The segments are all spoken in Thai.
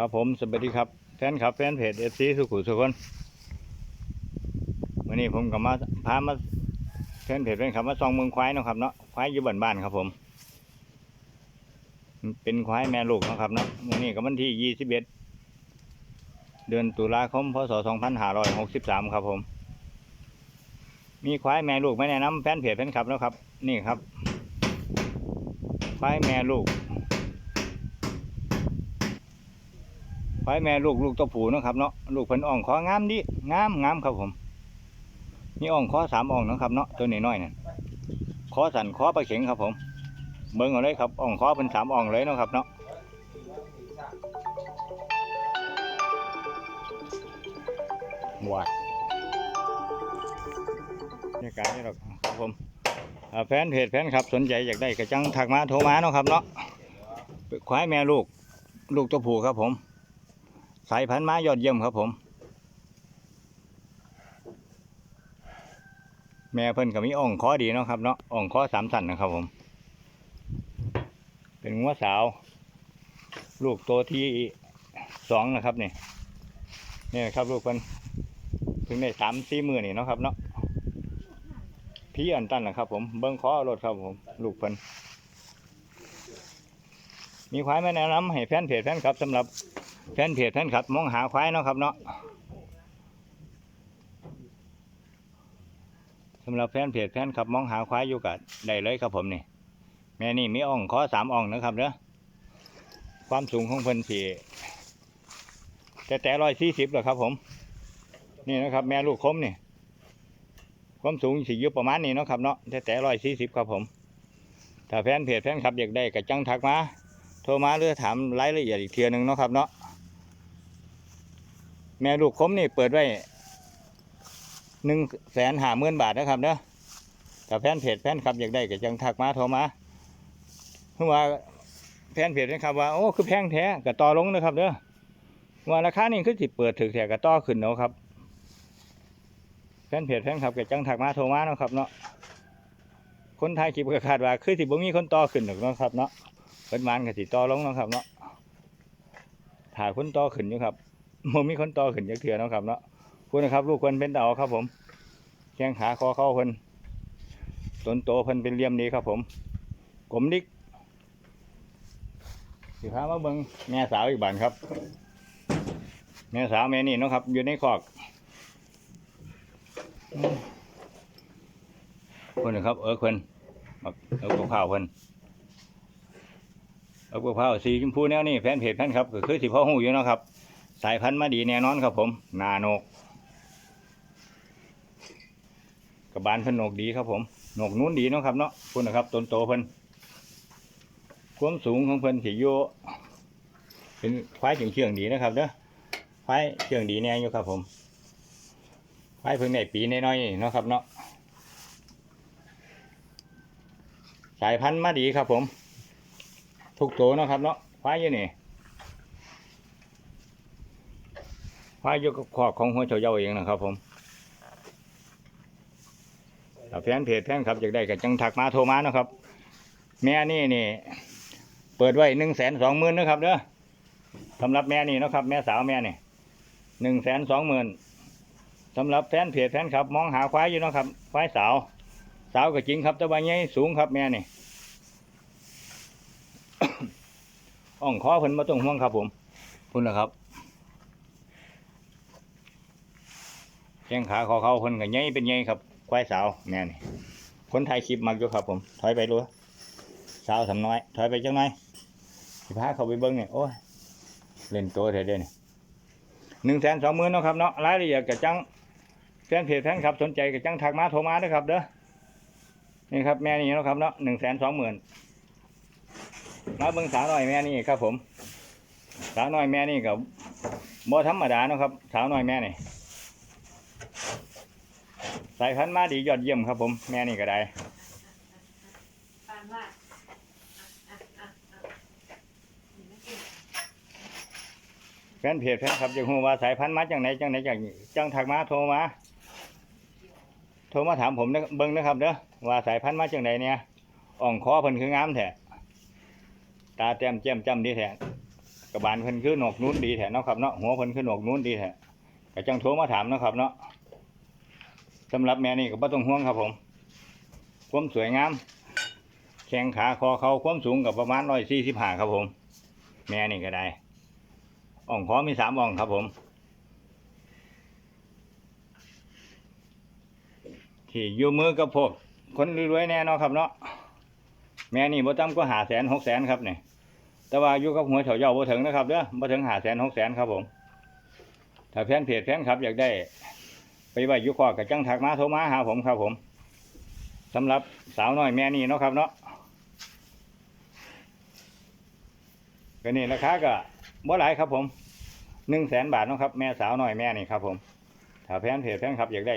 ครับผมสวัสดีครับแฟนครับแฟนเพจเอฟซีสุขุมสุขคนวันนี้ผมก็มาพามาแฟนเพจเป็นครับมาซองเมืองควายนะครับเนาะควายอยู่บ้านบ้านครับผม เป็นควายแม่ลูกนะครับเนาะวันนี้ก็วันที่ยี่สิบเอ็ดเดือนตุลาคมพศสองพันห้าร้อยหกสิบสามครับผม มีควายแม่ลูกไม่แนะนำแฟนเพจแฟนครับแล้วครับ นี่ครับควายแม่ลูก ควายแม่ลูกลูกตัวผู้เนาะครับเนาะลูกเพิ่นอ่องคองามดิงามงามครับผมมีอ่องคอสามอ่องเนาะครับเนาะตัวนี้น้อยนั่นคอสันคอปลาเข็งครับผมเบิ่งเอาเลยครับอ่องคอเป็นสามอ่องเลยเนาะครับเนาะหวาดนี่การนี่หรอกครับผมอ่าแฟนเพจแฟนครับสนใจอยากได้กระจังถักมาโทรมาเนาะครับเนาะควายแม่ลูก ลูกตัวผู้ครับผม สายพันธุ์ม้ายอดเยี่ยมครับผม แม่เพิ่นก็มีอ่องคอดีเนาะครับเนาะอ่องคอสามสันนะครับผม เป็นงัวสาว ลูกตัวที่สองนะครับนี่นี่ครับลูกเพิ่นเพิ่งได้สามสี่มือนี่เนาะครับเนาะพี่อันตันนะครับผมเบิ้งคออารถครับผม ลูกเพิ่นมีควายมาแนะนำให้แฟนเพจแฟนครับสำหรับ แฟนเพจแฟนคลับมองหาควายเนาะครับเนาะสำหรับแฟนเพจแฟนคลับมองหาควายอยู่กับได้เลยครับผมนี่ แม่นี่มีอ่องคอสามอ่องนะครับเนาะความสูงของเพิ่นสี่แต่แต่ร้อยสี่สิบหรอครับผม นี่นะครับ แม่ลูกคมนี่ความสูงสี่ยู่ประมาณนี้เนาะครับเนาะแต่แต่ร้อยสี่สิบครับผม ถ้าแฟนเพจแฟนคลับอยากได้ก็จังทักมา โทรมาหรือถามรายละเอียดอีกเทียหนึ่งเนาะครับเนาะ แม่ลูกคมนี่เปิดไว้หนึ่งแสนห้าหมื่นบาทนะครับเนาะถ้าแฟนเพจแฟนคลับอยากได้ก็จังทักมาโทรมาเพราะว่าแฟนเพจนะครับว่าโอ้คือแพงแท้ก็ต่อลงนะครับเด้อว่าราคานี่คือสิเปิดถึกแท้ก็ต่อขึ้นเนาะครับ แฟนเพจแฟนคลับก็จังทักมาโทรมาเนาะครับเนาะคนไทยคลิปก็คาดว่าคือสิบ่มีคนต่อขึ้นหรอกเนาะครับเนาะเพิ่นมันก็สิต่อลงเนาะครับเนาะถ่ายคนต่อขึ้นอยู่ครับ บ่มีคนต่อขึ้นจักเทื่อนะครับเนาะคุณนะครับ ลูกเพิ่นเป็นเตาเอาครับ ผมแข้งขาคอเข้าเพิ่นต้นโตเพิ่นเป็นเลี่ยมดีครับ ผมกลมดิกสิพามาเบิ่งแม่สาวอีกบานครับ แม่สาวแม่นี่นะครับ อยู่ในคอกคนนะครับ เออเพิ่นเอาเอกับข้าวเพิ่นเอากระเพราสีชมพูแนวนี้แฟนเพจแฟนครับก็คือสิพ่อหูอยู่นะครับ สายพันธุ์มาดีแน่นอนครับผมหนาโหนกกระบาลเพิ่นโหนกดีครับผมโหนกนู้นดีเนาะครับเนาะคุณนะครับต้นโตเพิ่นความสูงของเพิ่นสิอยู่เป็นควายเชื่องดีนะครับเด้อควายเชื่องดีแน่อยู่ครับผมควายเพิ่งได้ปีน้อยๆเนาะครับเนาะสายพันธุ์มาดีครับผม ทุกโตเนาะครับเนาะควายอยู่นี่ ควายอยู่กับขอบของหัวเฉาเยาเองนะครับ ผมแฟนเพจแฟนครับอยากได้ก็จังถักมาโทรมานะครับ แม่นี่นี่ เปิดไว้หนึ่งแสนสองหมื่นนะครับเด้อสำหรับแม่นี่นะครับ แม่สาวแม่นี่หนึ่งแสนสองหมื่นสำหรับแฟนเพจแฟนครับ มองหาควายอยู่นะครับควายสาว สาวก็จริงครับแต่ว่าใหญ่สูงครับแม่นี่อ่องคอเพิ่นมาต้องห่วงครับ ผมพุ่นนะครับ แข้งขาคอเขาเพิ่นก็ใหญ่เป็นใหญ่ครับควายสาวแม่นี่คนไทยคลิปมักอยู่ครับ ผม ถอยไปดูสาวสำน้อย ถอยไปจังหน่อยสิพาเขาไปเบิ้งเนี่ยโอ้ยเล่นโตเถอะเด่นหนึ่งแสนสองหมื่นเนาะครับเนาะรายละเอียดกับจังแฟนเพจแฟนครับสนใจกับจังทักมาโทรมาด้อครับ เด้อนี่ครับแม่นี่เนาะครับเนาะหนึ่งแสนสองหมื่นมาเบิ่งสาวน้อยแม่นี่ครับ ผม สาวน้อยแม่นี่กับบ่ธรรมดาเนาะครับ สาวน้อยแม่นี่ สายพันธุ์มาดียอดเยี่ยมครับ ผม แม่นี่ก็ได้ปานว่าแฟนเพจแฟนครับจะฮู้ว่าสายพันธุ์มาจังไหนจังไหนจังจังถักมาโทรมาโทรมาถามผมนะเบิ่งนะครับเด้อว่าสายพันธุ์มาจังไหนเนี่ยอ่องคอเพิ่นคืองามแท้ตาแต้มแจ่มจ้ำดีแท้กระบาลเพิ่นคือหนกนู้นดีแท้เนาะครับเนาะหัวเพิ่นคือหนกนู้นดีแท้ก็จังโทรมาถามนะครับเนาะ สำหรับแม่นี่ก็บ่ต้องห่วงครับผม ความสวยงาม แข้งขาคอเขาความสูงกับประมาณร้อยสี่สิบห้าครับผม แม่นี่ก็ได้ อ่องคอมีสามอ่องครับผม ที่อยู่มือกับพวกคนรวยแน่นอนครับเนาะ แม่นี่บ่ต่ำก็หาแสนหกแสนครับเนี่ยแต่ว่าอยู่กับหัวเฉาเย่าบ่ถึงนะครับเด้อบ่ถึงหาแสนหกแสนครับผม ถ้าแฟนเพจแฟนครับอยากได้ ไปไว้อยู่คอกกับจังถักมาโทรมาหาผมครับผมสำหรับสาวน้อยแม่นี่เนาะครับเนาะก็นี่ราคาก็บ่หลายครับผมหนึ่งแสนบาทเนาะครับ แม่สาวน้อยแม่นี่ครับผมถ้าแฟนเพจแฟนครับอยากได้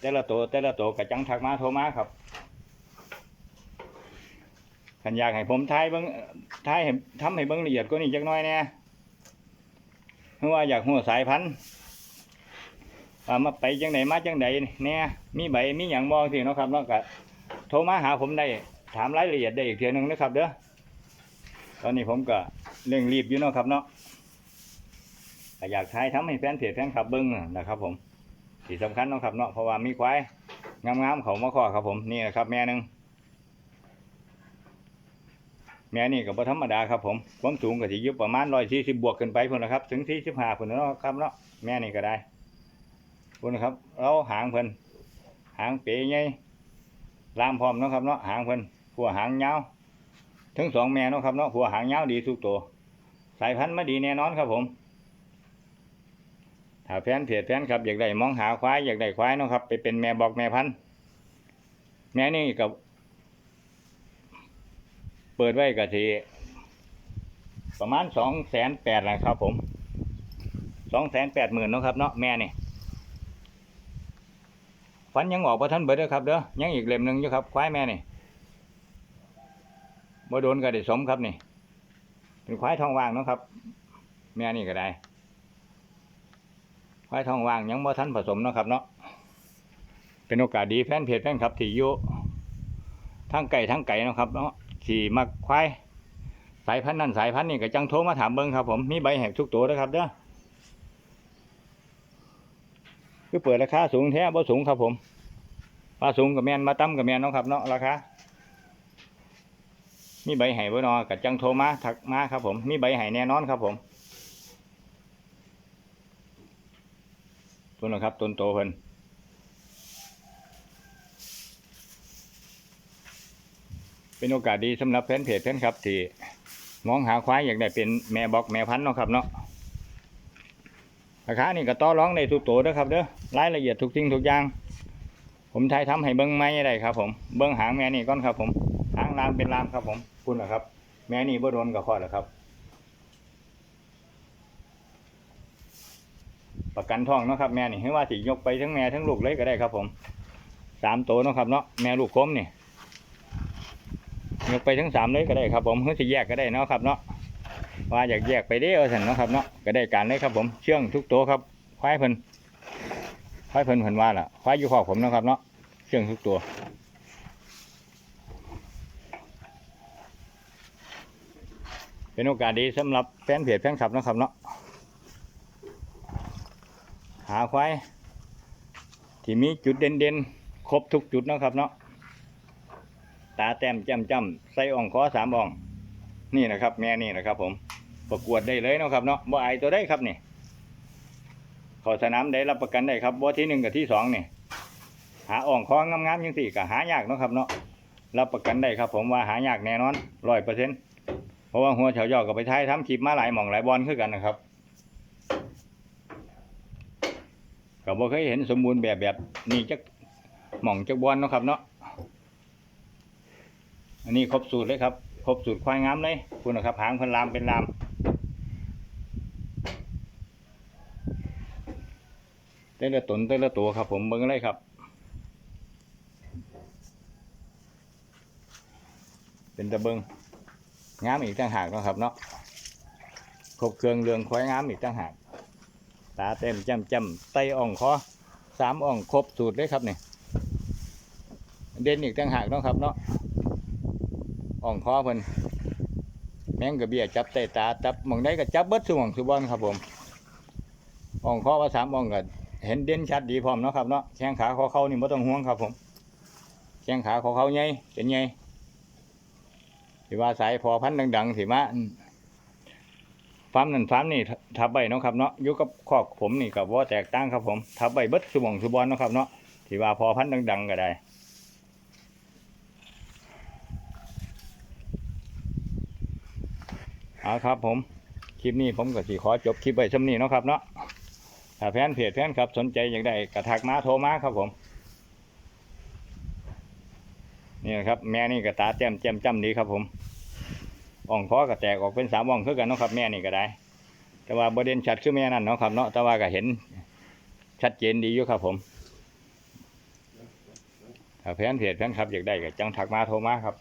แต่ละตัวแต่ละตัวกับจังถักมาโทรมาครับขันอยากให้ผมทายเบิ้งทายให้ทำให้เบิ้งละเอียดกว่านี้จักหน้อยแน่เพราะว่าอยากหัวสายพันธุ์ ว่ามาไปจังไหนมาจังไหนเนี่ยมีใบมีหยังบองสิเนาะครับเนาะก็โทรมาหาผมได้ถามรายละเอียดได้อีกเทียหนึงนะครับ เด้อตอนนี้ผมก็เร่งรีบอยู่เนาะครับเนาะอยากทายทำให้แฟนเพจแฟนคลับเบิ้งนะครับผมที่สำคัญเนาะครับเนาะเพราะว่ามีควายงามๆเขามาข้อครับผมนี่นะครับ แม่หนึ่งแม่นี่ก็บ่ธรรมดาครับผมความสูงก็สิอยู่ประมาณร้อยสี่สิบบวกขึ้นไปพุ่นนะครับ ถึงสี่สิบห้าพุ่นเนาะครับเนาะแม่นี่ก็ได้ พุ่นะครับ เราหางเพิ่นหางเป๋ใหญ่ลามพร้อมเนาะครับเนาะหางเพิ่นหัวหางยาวทั้งสองแม่เนาะครับเนาะหัวหางยาวดีทุกตัวสายพันธุ์มาดีแน่นอนครับผมถ้าแฟนเพจแฟนครับอยากได้มองหาควายอยากได้ควายเนาะครับ ไปเป็นแม่บอกแม่พันธุ์แม่นี่กับเปิดไว้ก็ทีประมาณสองแสนแปดแหละครับผมสองแสนแปดหมื่นเนาะครับเนาะแม่นี่ันยังออกประทันเบิดเด้อครับเด้อยังอีกเล่มหนึ่งอยู่ครับควายแม่นี่บ่โดนก็ได้สมครับนี่ เป็นควายทองว่างเนาะครับ แม่นี่ก็ได้ ควายทองว่างยังบ่ทันผสมเนาะครับเนาะเป็นโอกาสดีแฟนเพจแฟนครับที่อยู่ทั้งไก่ทั้งไก่นะครับเนาะที่มักควายสายพันธุ์นั่นสายพันธุ์นี่ก็จังโทรมาถามเบิ่งครับผมมีใบแหกทุกตัวนะครับเด้อคือเปิดราคาสูงแท้บ่สูงครับผม ว่าสูงกับแมนมาต่ำกับแมนเนาะครับเนาะราคามีใบไห้บ่นอก็จังโทรมาทักมาครับผม มีใบไห้แน่นอนครับผมต้นนะครับต้นโตเพิ่นเป็นโอกาสดีสำหรับแฟนเพจแฟนครับ ที่มองหาควายอยากได้เป็นแม่บอกแม่พันธุ์เนาะครับเนาะราคานี่ก็ต่อร้องได้ทุกตัวนะครับเด้อรายละเอียดทุกสิ่งทุกอย่าง ผมทายทำให้เบิ้งไม้ได้ครับ ผม เบิ้งหางแม่นี่ก่อนครับ ผมหางลามเป็นลามครับ ผมคุณนะครับ แม่นี่บ่โดนกับข้อแล้วครับ ประกันทองเนาะครับ แม่นี่ให้ว่าสิยกไปทั้งแม่ทั้งลูกเลยก็ได้ครับ ผมสามตัวเนาะครับเนาะแม่ลูกคมนี่ยกไปทั้งสามเลยก็ได้ครับ ผมเพื่อจะแยกก็ได้เนาะครับ เนาะว่าอยากแยกไปได้เอาสันเนาะครับเนาะก็ได้การเลยครับ ผมเชื่องทุกตัวครับควายเพิ่น ควายเพิ่นเพิ่นว่าล่ะควายอยู่ขอบผมนะครับเนาะเชื่องทุกตัวเป็นโอกาสดีสำหรับแฟนเพจแฟนคลับนะครับเนาะหาควายที่มีจุดเด่นๆ ครบทุกจุดนะครับเนาะตาแต้มแจ่มจ้ำใส่อ่องคอสามอ่อง นี่นะครับ แม่นี่นะครับผมประกวดได้เลยนะครับเนาะบ่อายตัวได้ครับนี่ เขอสนามได้รับประกันได้ครับบ่ที่หนึ่งกับที่สองเนี่ยหาอ่องคองงามๆยังสี่ก็หายากเนาะครับเนาะรับประกันได้ครับ ผมว่าหายากแน่นอนร้อยเปอร์เซ็นต์เพราะว่าหัวเฉาหยอกกับไปท้ายทำคลิปมาหลายหม่องหลายบอลคือกันนะครับก็บ่เคยเห็นสมบูรณ์แบบแบบนี้จักหม่องจักบอลเนาะครับเนาะอันนี้ครบสูตรเลยครับ ครบสูตรควายงามเลยคุณนะครับหางเพันลามเป็นลาม แต่ละตนแต่ละตัวครับ ผมเบิ่งเลยครับ เป็นตะเบิงงามอีกต่างหากนะครับเนาะครบเครื่องเรืองควายงามอีกต่างหากตาเต็มจำจำไตอ่องคอสามอ่องครบสูตรเลยครับเนี่ยเด่นอีกต่างหากเนาะครับเนาะอ่องคอเพิ่นแมงกระเบียจับใต้ตาจับมองได้ก็จับเบิดสมองสุบอนครับผมอ่องคอว่าสามอ่องก็ เห็นเด่นชัดดีพร้อมเนาะครับเนาะแข้งขาคอเขานี่ไม่ต้องห่วงครับผมแข้งขาคอเขาใหญ่เป็นใหญ่ที่ว่าสายพอพันดังๆสิมาฟาร์มนั่นฟาร์มนี่ทับใบเนาะครับเนาะอยู่กับคอกผมนี่กับว่าแตกต่างครับผมทับใบเบิดสมองสุบอนเนาะครับเนาะที่ว่าพอพันดังๆก็ได้เอาครับผม คลิปนี้ผมก็สิขอจบคลิปไว้ช่ำนี้เนาะครับเนาะ ถ้าแฟนเพจแฟนครับ สนใจอยากได้กระทักมาโทรมาครับผมนี่นะครับ แม่นี่ก็ตาแจ่มแจ่มจ้ำดีครับผมอ่องคอก็แตกออกเป็นสามอ่องคือกันเนาะครับ แม่นี่ก็ได้ แต่ว่าประเด็นชัดคือแม่นั่นเนาะครับเนาะแต่ว่าก็เห็นชัดเจนดีอยู่ครับผมถ้าแฟนเพจแฟนครับอยากได้ก็จังทักมาโทรมาครับ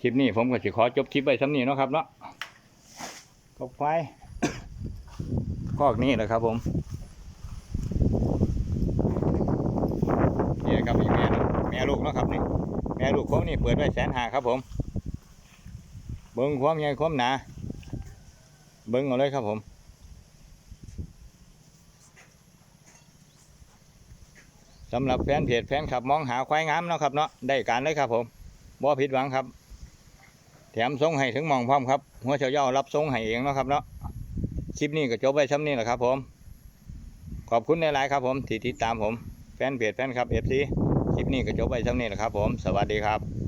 คลิปนี้ผมก็สิขอจบคลิปไว้ซ้ำนี้เนาะครับเนาะกบควาย คอกนี้แหละครับผมนี่นะครับอีแม่แม่ลูกนะครับนี่แม่ลูกผมนี่เปิดไว้แสนหาครับผม เบิ้งความใหญ่ความหนา เบิ้งเอาเลยครับผมสำหรับแฟนเพจแฟนขับมองหาควายงามเนาะครับเนาะได้การเลยครับผมบ่ผิดหวังครับ แถมส่งให้ถึงมองพร้อมครับหัวเฉาเย่ารับส่งให้เองเนาะครับเนาะ คลิปนี้ก็จบไปช่ำนี้แหละครับ ผม ขอบคุณในไลน์ครับผมที่ติดตามผมแฟนเพจแฟนคลับเอฟซีคลิปนี้ก็จบไปช่ำนี้แหละครับ ผมสวัสดีครับ